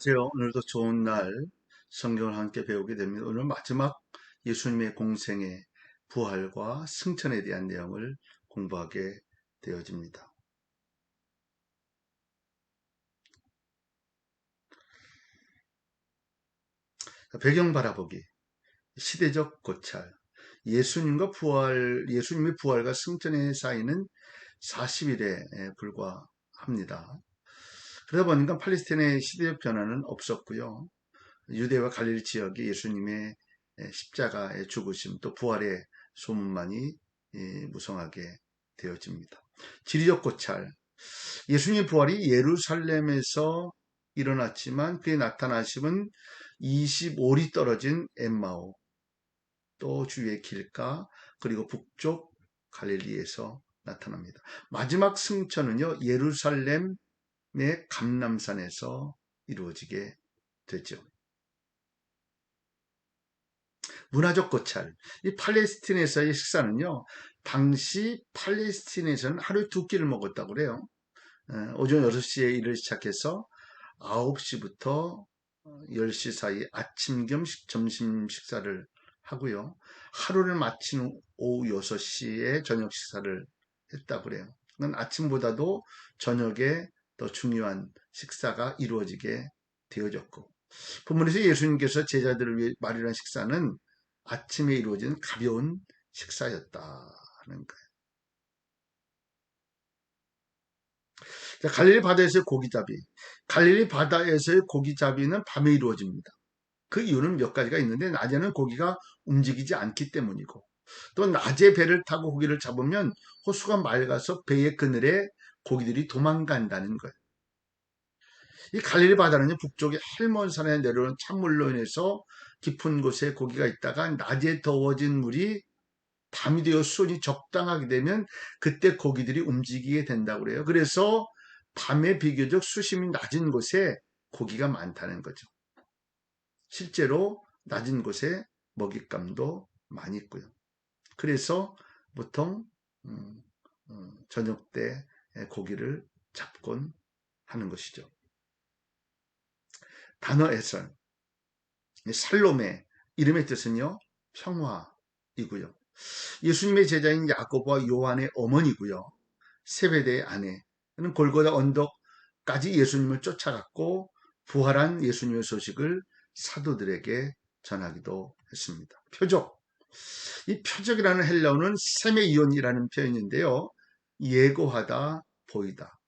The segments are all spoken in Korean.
안녕하세요. 오늘도 좋은 날 성경을 함께 배우게 됩니다. 오늘 마지막 예수님의 공생의 부활과 승천에 대한 내용을 공부하게 되어집니다. 배경 바라보기, 시대적 고찰, 예수님과 부활, 예수님의 부활과 승천의 사이는 40일에 불과합니다. 그러다 보니까 팔레스타인의 시대적 변화는 없었고요. 유대와 갈릴리 지역이 예수님의 십자가의 죽으심 또 부활의 소문만이 무성하게 되어집니다. 지리적 고찰 예수님의 부활이 예루살렘에서 일어났지만 그의 나타나심은 25리 떨어진 엠마오 또 주위의 길가 그리고 북쪽 갈릴리에서 나타납니다. 마지막 승천은요 예루살렘 내 감남산에서 이루어지게 되죠. 문화적 고찰. 이 팔레스틴에서의 식사는요, 당시 팔레스틴에서는 하루에 두 끼를 먹었다고 그래요. 오전 6시에 일을 시작해서 9시부터 10시 사이 아침 겸 점심 식사를 하고요. 하루를 마친 후 오후 6시에 저녁 식사를 했다고 그래요. 그건 아침보다도 저녁에 더 중요한 식사가 이루어지게 되어졌고 본문에서 예수님께서 제자들을 위해 마련한 식사는 아침에 이루어진 가벼운 식사였다는 거예요. 자, 갈릴리 바다에서의 고기잡이. 갈릴리 바다에서의 고기잡이는 밤에 이루어집니다. 그 이유는 몇 가지가 있는데 낮에는 고기가 움직이지 않기 때문이고 또 낮에 배를 타고 고기를 잡으면 호수가 맑아서 배의 그늘에 고기들이 도망간다는 거예요. 이 갈릴리 바다는 북쪽의 헬몬산에 내려오는 찬물로 인해서 깊은 곳에 고기가 있다가 낮에 더워진 물이 밤이 되어 수온이 적당하게 되면 그때 고기들이 움직이게 된다고 그래요. 그래서 밤에 비교적 수심이 낮은 곳에 고기가 많다는 거죠. 실제로 낮은 곳에 먹잇감도 많이 있고요. 그래서 보통 음, 음, 저녁 때 고기를 잡곤 하는 것이죠. 단어 에설 살롬의 이름의 뜻은요 평화이고요. 예수님의 제자인 야고보와 요한의 어머니고요. 세베대의 아내는 골고다 언덕까지 예수님을 쫓아갔고 부활한 예수님의 소식을 사도들에게 전하기도 했습니다. 표적. 이 표적이라는 헬라어는 세메이온이라는 표현인데요. 예고하다, 보이다.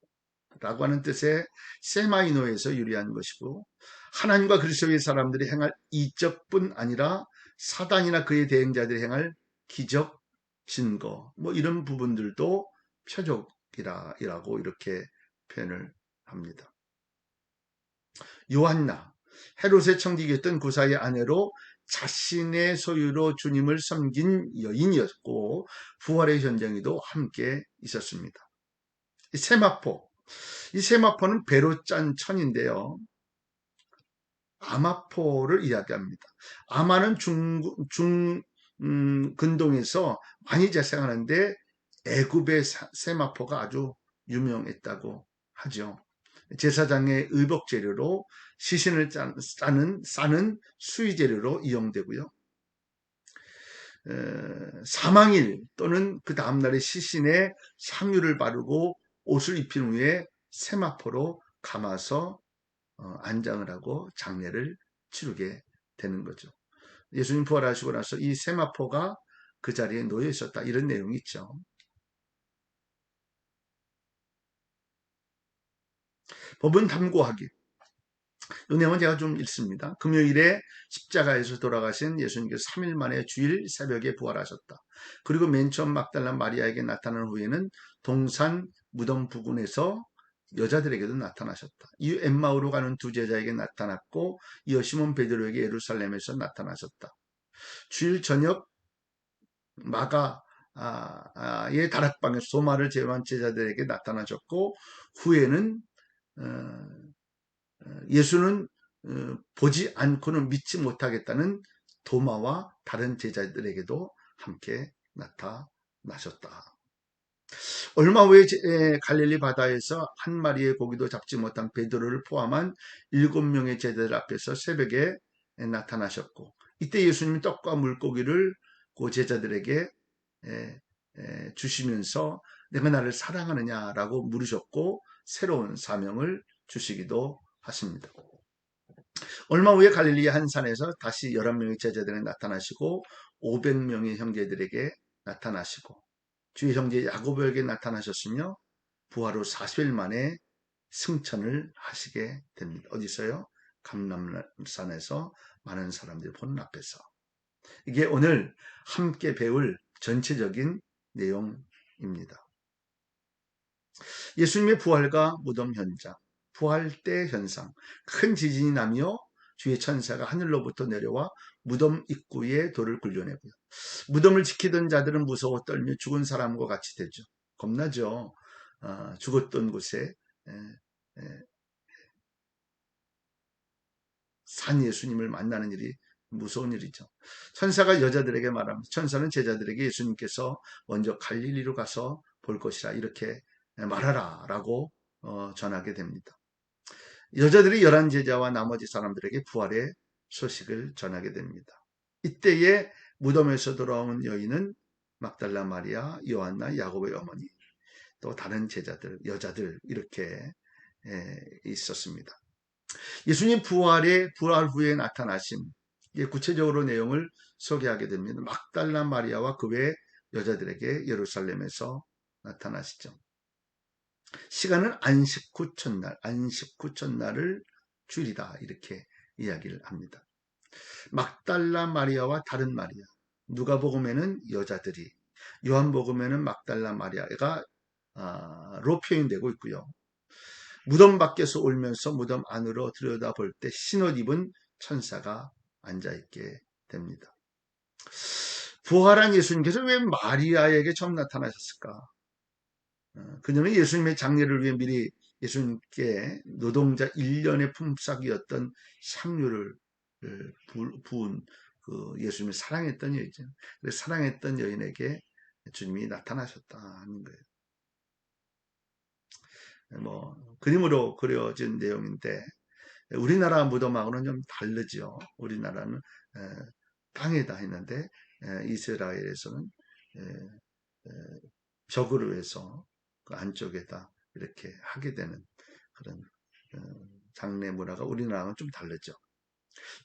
라고 하는 뜻의 세마이노에서 유리한 것이고 하나님과 그리스도의 사람들이 행할 이적뿐 아니라 사단이나 그의 대행자들이 행할 기적, 증거 뭐 이런 부분들도 표적이라고 이렇게 표현을 합니다. 요한나 헤롯의 청지기였던 구사의 아내로 자신의 소유로 주님을 섬긴 여인이었고 부활의 현장에도 함께 있었습니다. 이 세마포 이 세마포는 배로 짠 천인데요. 아마포를 이야기합니다. 아마는 중, 중 음, 근동에서 많이 자생하는데 애굽의 세마포가 아주 유명했다고 하죠. 제사장의 의복 재료로 시신을 짜는 싸는 수위 재료로 이용되고요. 에, 사망일 또는 그 다음날에 시신에 향유를 바르고 옷을 입힌 후에 세마포로 감아서 어, 안장을 하고 장례를 치르게 되는 거죠. 예수님 부활하시고 나서 이 세마포가 그 자리에 놓여 있었다. 이런 내용이 있죠. 법은 탐구하기. 이 내용은 제가 좀 읽습니다. 금요일에 십자가에서 돌아가신 예수님께서 3일 만에 주일 새벽에 부활하셨다. 그리고 맨 처음 막달란 마리아에게 나타난 후에는 동산 무덤 부근에서 여자들에게도 나타나셨다. 이 엠마우로 가는 두 제자에게 나타났고 이어 시몬 베드로에게 예루살렘에서 나타나셨다. 주일 저녁 마가의 다락방에서 소마를 제외한 제자들에게 나타나셨고 후에는 어, 어, 예수는 어, 보지 않고는 믿지 못하겠다는 도마와 다른 제자들에게도 함께 나타나셨다. 얼마 후에 갈릴리 바다에서 한 마리의 고기도 잡지 못한 베드로를 포함한 일곱 명의 제자들 앞에서 새벽에 나타나셨고 이때 예수님이 떡과 물고기를 그 제자들에게 주시면서 내가 나를 사랑하느냐라고 물으셨고 새로운 사명을 주시기도 하십니다. 얼마 후에 갈릴리 한 산에서 다시 11명의 제자들에 나타나시고 500명의 형제들에게 나타나시고 주의 형제 야고보에게 나타나셨으며 부활 후 40일 만에 승천을 하시게 됩니다. 어디서요? 감남산에서 많은 사람들이 보는 앞에서. 이게 오늘 함께 배울 전체적인 내용입니다. 예수님의 부활과 무덤 현장, 부활 때 현상, 큰 지진이 나며 주의 천사가 하늘로부터 내려와 무덤 입구에 돌을 굴려내고요. 무덤을 지키던 자들은 무서워 떨며 죽은 사람과 같이 되죠. 겁나죠. 어, 죽었던 곳에 에, 에, 산 예수님을 만나는 일이 무서운 일이죠. 천사가 여자들에게 말합니다. 천사는 제자들에게 예수님께서 먼저 갈릴리로 가서 볼 것이라 이렇게 말하라 라고 어, 전하게 됩니다. 여자들이 열한 제자와 나머지 사람들에게 부활의 소식을 전하게 됩니다. 이때에 무덤에서 돌아온 여인은 막달라 마리아, 요한나, 야곱의 어머니, 또 다른 제자들, 여자들 이렇게 있었습니다. 예수님 부활의 부활 후에 나타나신 구체적으로 내용을 소개하게 됩니다. 막달라 마리아와 그 외 여자들에게 예루살렘에서 나타나시죠. 시간은 안식 후 첫날, 안식 후 첫날을 주일이다 이렇게 이야기를 합니다. 막달라 마리아와 다른 마리아, 누가복음에는 여자들이, 요한복음에는 막달라 마리아가 아, 로 표현되고 있고요. 무덤 밖에서 울면서 무덤 안으로 들여다볼 때 신옷 입은 천사가 앉아있게 됩니다. 부활한 예수님께서 왜 마리아에게 처음 나타나셨을까? 어, 그녀는 예수님의 장례를 위해 미리 예수님께 노동자 1년의 품삯이었던 향유를 부은 그 예수님을 사랑했던 여인이죠. 사랑했던 여인에게 주님이 나타나셨다는 거예요. 뭐 그림으로 그려진 내용인데 우리나라 무덤하고는 좀 다르죠. 우리나라는 땅에다 했는데 이스라엘에서는 벽으로 해서 그 안쪽에다 이렇게 하게 되는 그런 어, 장례 문화가 우리나라는 좀 다르죠.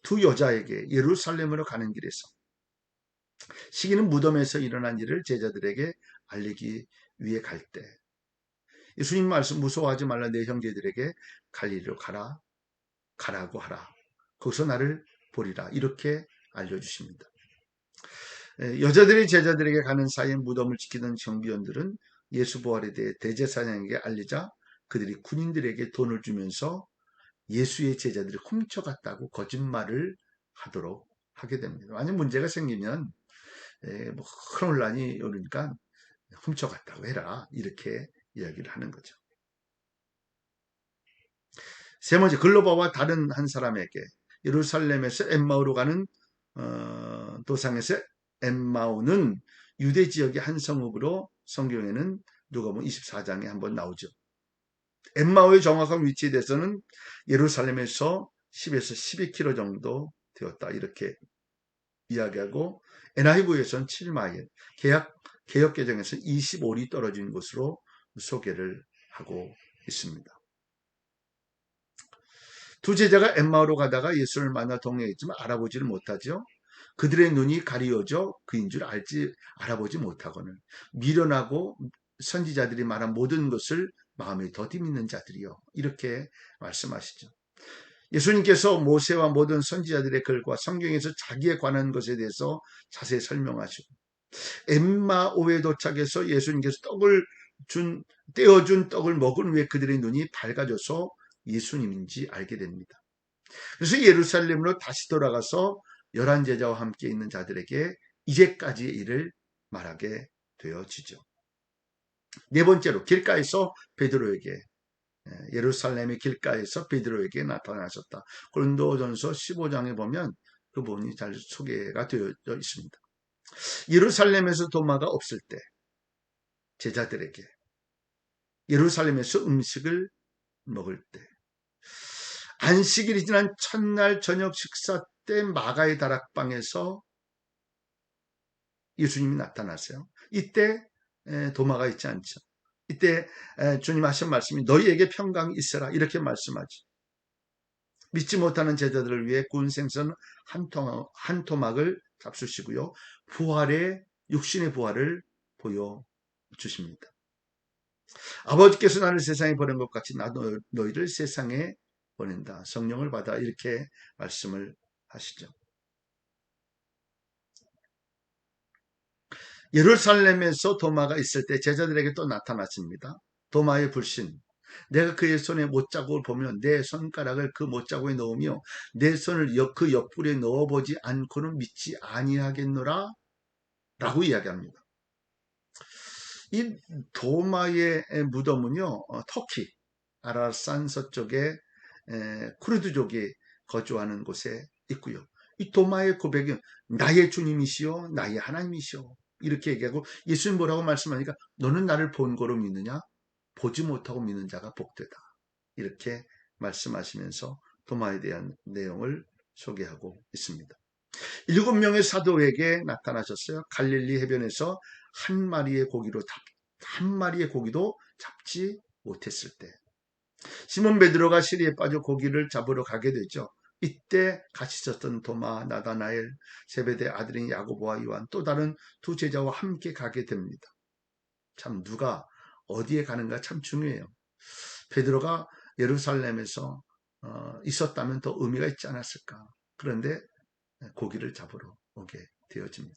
두 여자에게 예루살렘으로 가는 길에서 시기는 무덤에서 일어난 일을 제자들에게 알리기 위해 갈 때 예수님 말씀 무서워하지 말라 내 형제들에게 갈리로 가라 가라고 하라 거기서 나를 보리라 이렇게 알려주십니다. 여자들이 제자들에게 가는 사이에 무덤을 지키던 정비원들은 예수 부활에 대해 대제사장에게 알리자 그들이 군인들에게 돈을 주면서 예수의 제자들이 훔쳐갔다고 거짓말을 하도록 하게 됩니다. 만약 문제가 생기면 에, 뭐 혼란이 오르니까 훔쳐갔다고 해라 이렇게 이야기를 하는 거죠. 세 번째 글로바와 다른 한 사람에게 예루살렘에서 엠마오로 가는 어, 도상에서 엠마오는 유대 지역의 한 성읍으로 성경에는 누가 보면 24장에 한번 나오죠. 엠마오의 정확한 위치에 대해서는 예루살렘에서 10에서 12km 정도 되었다. 이렇게 이야기하고 NIV에서는 7마일, 개혁, 개혁 개정에서 25리 떨어진 곳으로 소개를 하고 있습니다. 두 제자가 엠마오로 가다가 예수를 만나 동행했지만 알아보지를 못하죠. 그들의 눈이 가리워져 그인 줄 알지 알아보지 못하고는 미련하고 선지자들이 말한 모든 것을 마음에 더디 믿는 자들이요. 이렇게 말씀하시죠. 예수님께서 모세와 모든 선지자들의 글과 성경에서 자기에 관한 것에 대해서 자세히 설명하시고 엠마오에 도착해서 예수님께서 떡을 준 떼어준 떡을 먹은 후에 그들의 눈이 밝아져서 예수님인지 알게 됩니다. 그래서 예루살렘으로 다시 돌아가서 열한 제자와 함께 있는 자들에게 이제까지의 일을 말하게 되어지죠. 네 번째로 길가에서 베드로에게 예, 예루살렘의 길가에서 베드로에게 나타나셨다. 고린도전서 15장에 보면 그 부분이 잘 소개가 되어 있습니다. 예루살렘에서 도마가 없을 때 제자들에게 예루살렘에서 음식을 먹을 때 안식일이 지난 첫날 저녁 식사 때 마가의 다락방에서 예수님이 나타났어요. 이때 도마가 있지 않죠. 이때 주님 하신 말씀이 너희에게 평강이 있어라 이렇게 말씀하지. 믿지 못하는 제자들을 위해 구운 생선 한, 토막, 한 토막을 잡수시고요. 부활의 육신의 부활을 보여주십니다. 아버지께서 나를 세상에 보낸 것 같이 나도 너희를 세상에 보낸다. 성령을 받아 이렇게 말씀을 하시죠. 예루살렘에서 도마가 있을 때 제자들에게 또 나타났습니다. 도마의 불신. 내가 그의 손에 못자국을 보면 내 손가락을 그 못자국에 넣으며 내 손을 그 옆구리에 넣어보지 않고는 믿지 아니하겠노라 라고 이야기합니다. 이 도마의 무덤은요 어, 터키 아라산 서쪽에 쿠르드족이 거주하는 곳에 있고요. 이 도마의 고백은 나의 주님이시요 나의 하나님이시요 이렇게 얘기하고 예수님 뭐라고 말씀하니까 너는 나를 본 거로 믿느냐 보지 못하고 믿는 자가 복되다 이렇게 말씀하시면서 도마에 대한 내용을 소개하고 있습니다. 일곱 명의 사도에게 나타나셨어요. 갈릴리 해변에서 한 마리의 고기로 한 마리의 고기도 잡지 못했을 때 시몬 베드로가 시리에 빠져 고기를 잡으러 가게 되죠. 이때 같이 있었던 도마, 나다나엘, 세베대 아들인 야고보와 요한 또 다른 두 제자와 함께 가게 됩니다. 참 누가 어디에 가는가 참 중요해요. 베드로가 예루살렘에서 어, 있었다면 더 의미가 있지 않았을까. 그런데 고기를 잡으러 오게 되어집니다.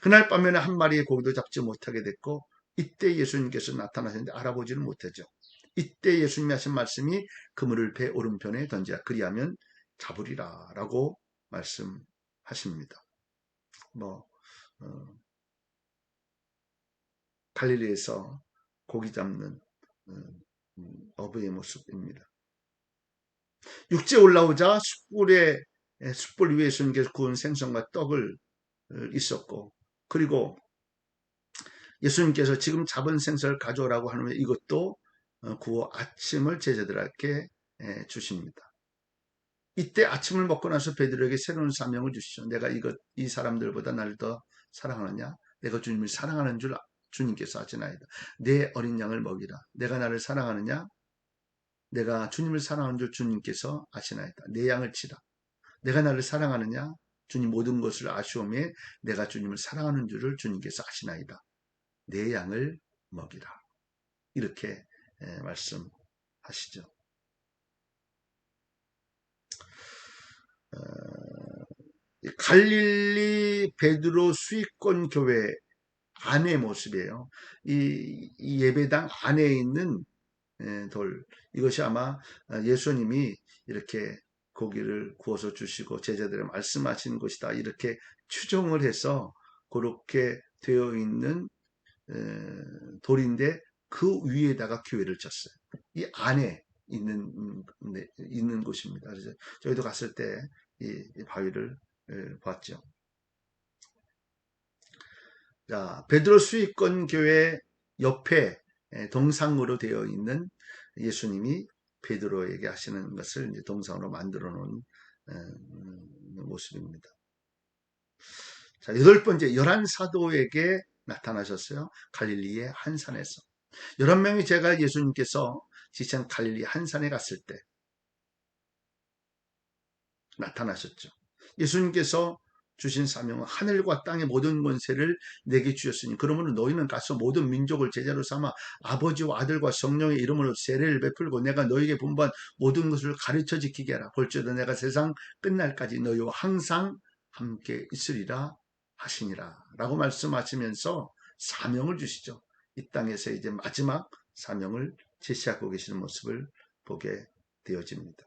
그날 밤에는 한 마리의 고기도 잡지 못하게 됐고 이때 예수님께서 나타나셨는데 알아보지는 못하죠. 이때 예수님이 하신 말씀이 그물을 배 오른편에 던지라 그리하면 잡으리라 라고 말씀하십니다. 뭐 어, 갈릴리에서 고기 잡는 음, 음, 어부의 모습입니다. 육지에 올라오자 숯불에 숯불 위에 예수님께서 구운 생선과 떡을 어, 있었고 그리고 예수님께서 지금 잡은 생선을 가져오라고 하면 이것도 어, 구워 아침을 제자들에게 주십니다. 이때 아침을 먹고 나서 베드로에게 새로운 사명을 주시죠. 내가 이것 이 사람들보다 나를 더 사랑하느냐? 내가 주님을 사랑하는 줄 주님께서 아시나이다. 내 어린 양을 먹이라. 내가 나를 사랑하느냐? 내가 주님을 사랑하는 줄 주님께서 아시나이다. 내 양을 치라. 내가 나를 사랑하느냐? 주님 모든 것을 아시오매 내가 주님을 사랑하는 줄을 주님께서 아시나이다. 내 양을 먹이라. 이렇게 말씀하시죠. 어, 갈릴리 베드로 수익권 교회 안의 모습이에요. 이, 이 예배당 안에 있는 돌 이것이 아마 예수님이 이렇게 고기를 구워서 주시고 제자들의 말씀하시는 것이다 이렇게 추정을 해서 그렇게 되어 있는 돌인데 그 위에다가 교회를 쳤어요. 이 안에 있는 네, 있는 곳입니다. 그래서 저희도 갔을 때 이 바위를 봤죠. 자, 베드로 수익권 교회 옆에 동상으로 되어 있는 예수님이 베드로에게 하시는 것을 이제 동상으로 만들어 놓은 음, 모습입니다. 자, 여덟 번째, 열한 사도에게 나타나셨어요. 갈릴리의 한 산에서. 열한 명이 제가 예수님께서 지천 갈릴리 한 산에 갔을 때 나타나셨죠. 예수님께서 주신 사명은 하늘과 땅의 모든 권세를 내게 주셨으니 그러므로 너희는 가서 모든 민족을 제자로 삼아 아버지와 아들과 성령의 이름으로 세례를 베풀고 내가 너에게 분부한 모든 것을 가르쳐 지키게 하라. 볼지어도 내가 세상 끝날까지 너희와 항상 함께 있으리라 하시니라 라고 말씀하시면서 사명을 주시죠. 이 땅에서 이제 마지막 사명을 제시하고 계시는 모습을 보게 되어집니다.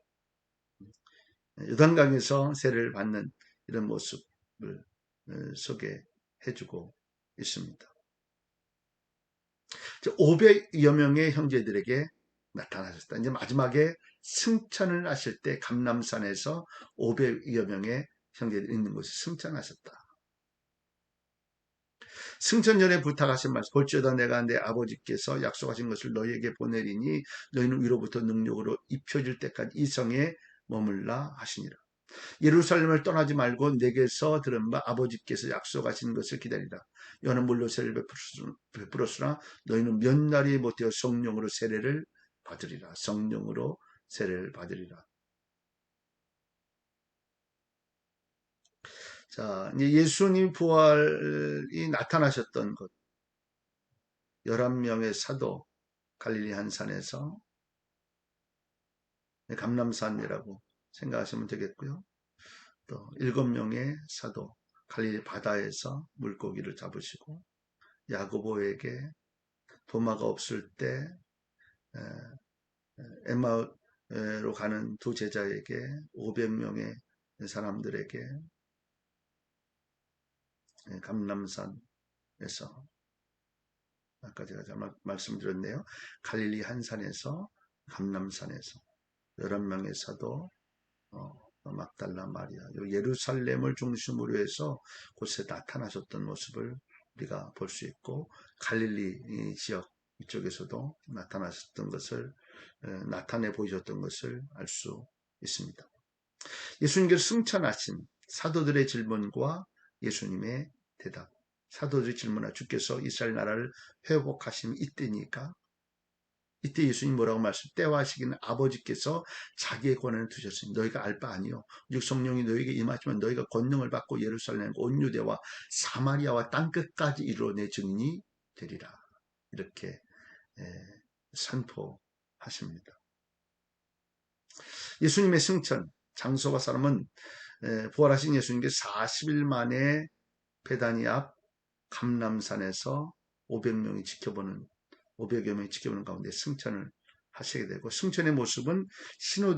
유단강에서 세례를 받는 이런 모습을 어, 소개해주고 있습니다. 500여 명의 형제들에게 나타나셨다. 이제 마지막에 승천을 하실 때 감남산에서 500여 명의 형제들이 있는 곳에 승천하셨다. 승천 전에 부탁하신 말씀 볼지어다 내가 내 아버지께서 약속하신 것을 너희에게 보내리니 너희는 위로부터 능력으로 입혀질 때까지 이 성에 머물라 하시니라. 예루살렘을 떠나지 말고 내게서 들은 바 아버지께서 약속하신 것을 기다리라. 여는 물로 세를 베풀었으나 너희는 몇 날이 못되어 성령으로 세례를 받으리라. 성령으로 세례를 받으리라. 자, 이제 예수님 부활이 나타나셨던 곳. 11명의 사도 갈릴리 한 산에서 감남산이라고 생각하시면 되겠고요. 또 7명의 사도 갈릴리 바다에서 물고기를 잡으시고 야고보에게 도마가 없을 때 엠마로 가는 두 제자에게 500명의 사람들에게 감남산에서 아까 제가 잘 말씀드렸네요. 갈릴리 한산에서 감남산에서 11명의 사도 어, 막달라 마리아 예루살렘을 중심으로 해서 곳에 나타나셨던 모습을 우리가 볼 수 있고 갈릴리 지역 이쪽에서도 나타나셨던 것을 나타내 보이셨던 것을 알 수 있습니다. 예수님께서 승천하신 사도들의 질문과 예수님의 대답. 사도들이 질문하 주께서 이스라엘 나라를 회복하신 이때니까 이때 예수님 뭐라고 말씀 때와 시기는 아버지께서 자기의 권한을 두셨으니 너희가 알 바 아니요 즉 성령이 너희에게 임하지만 너희가 권능을 받고 예루살렘 온 유대와 사마리아와 땅 끝까지 이루어 내 증인이 되리라 이렇게 선포하십니다. 예수님의 승천 장소와 사람은 부활하신 예수님께 40일 만에 베다니 앞 감남산에서 500명이 지켜보는 500여 명이 지켜보는 가운데 승천을 하시게 되고 승천의 모습은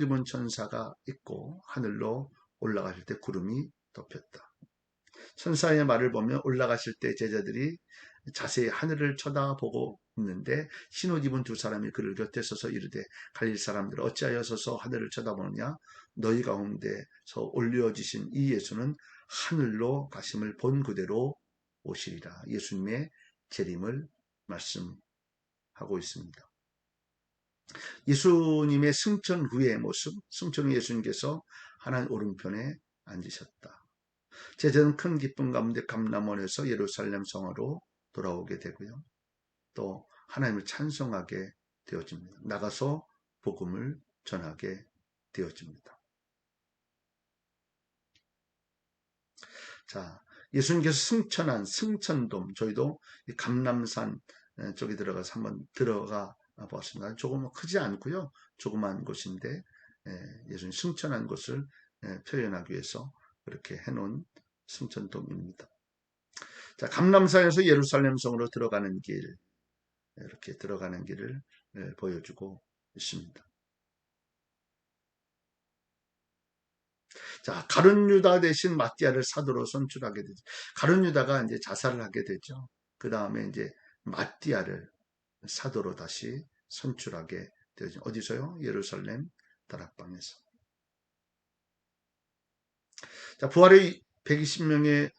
입은 천사가 있고 하늘로 올라가실 때 구름이 덮였다. 천사의 말을 보면 올라가실 때 제자들이 자세히 하늘을 쳐다보고 있는데 신옷 입은 두 사람이 그를 곁에 서서 이르되 갈릴 사람들 어찌하여 서서 하늘을 쳐다보느냐 너희 가운데서 올려지신 이 예수는 하늘로 가심을 본 그대로 오시리라. 예수님의 재림을 말씀 하고 있습니다. 예수님의 승천 후의 모습, 승천 후 예수님께서 하나님 오른편에 앉으셨다. 제자는 큰 기쁨 가운데 감남원에서 예루살렘 성으로 돌아오게 되고요. 또 하나님을 찬송하게 되어집니다. 나가서 복음을 전하게 되어집니다. 자, 예수님께서 승천한 승천돔, 저희도 감남산 쪽에 들어가서 한번 들어가 보았습니다. 조금 크지 않고요. 조그만 곳인데 예수님 승천한 곳을 표현하기 위해서 그렇게 해놓은 승천돔입니다. 자, 감남산에서 예루살렘 성으로 들어가는 길, 이렇게 들어가는 길을 보여주고 있습니다. 자, 가룟 유다 대신 마띠아를 사도로 선출하게 되죠. 가룟 유다가 이제 자살을 하게 되죠. 그 다음에 이제 마띠아를 사도로 다시 선출하게 되죠. 어디서요? 예루살렘 다락방에서. 자, 부활의 120명의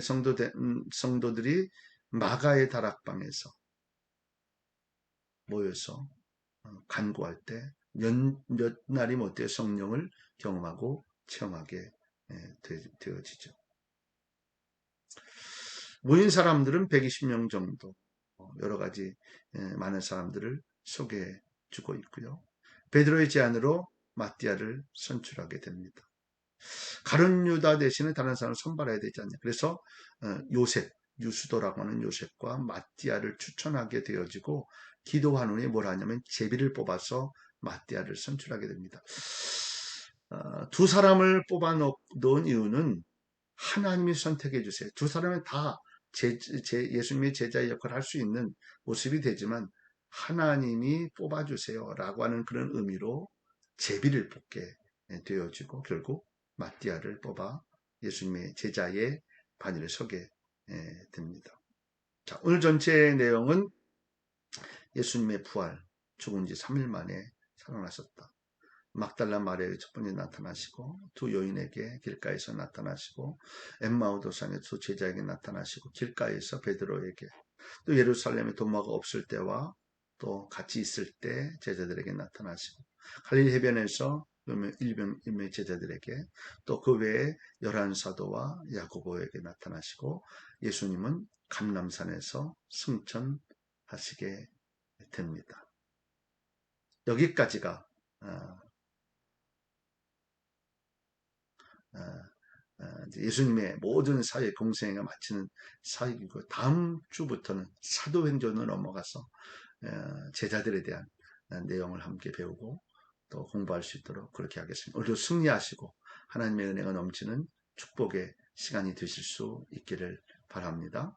성도 음, 성도들이 마가의 다락방에서 모여서 어, 간구할 때 몇, 몇 날이 못돼 성령을 경험하고 체험하게 예, 되어지죠. 모인 사람들은 120명 정도 어, 여러 가지 예, 많은 사람들을 소개해 주고 있고요. 베드로의 제안으로 마띠아를 선출하게 됩니다. 가룟 유다 대신에 다른 사람을 선발해야 되지 않냐. 그래서 어, 요셉, 유수도라고 하는 요셉과 마띠아를 추천하게 되어지고 기도한 후에 뭘 하냐면 제비를 뽑아서 마띠아를 선출하게 됩니다. 어, 두 사람을 뽑아 놓은 이유는 하나님이 선택해 주세요. 두 사람은 다 제, 제, 예수님의 제자의 역할을 할 수 있는 모습이 되지만 하나님이 뽑아주세요 라고 하는 그런 의미로 제비를 뽑게 되어지고 결국 마띠아를 뽑아 예수님의 제자의 반열에 서게 됩니다. 자, 오늘 전체 내용은 예수님의 부활, 죽은 지 3일 만에 살아나셨다. 막달라 마리아에게 첫 번째 나타나시고 두 여인에게 길가에서 나타나시고 엠마오 도상의 두 제자에게 나타나시고 길가에서 베드로에게 또 예루살렘에 도마가 없을 때와 또 같이 있을 때 제자들에게 나타나시고 갈릴리 해변에서 일병 일명 제자들에게 또 그 외에 열한 사도와 야고보에게 나타나시고 예수님은 감남산에서 승천하시게 됩니다. 여기까지가 예수님의 모든 사회 공생애가 마치는 사역이고 다음 주부터는 사도행전으로 넘어가서 제자들에 대한 내용을 함께 배우고 또 공부할 수 있도록 그렇게 하겠습니다. 오늘도 승리하시고 하나님의 은혜가 넘치는 축복의 시간이 되실 수 있기를 바랍니다.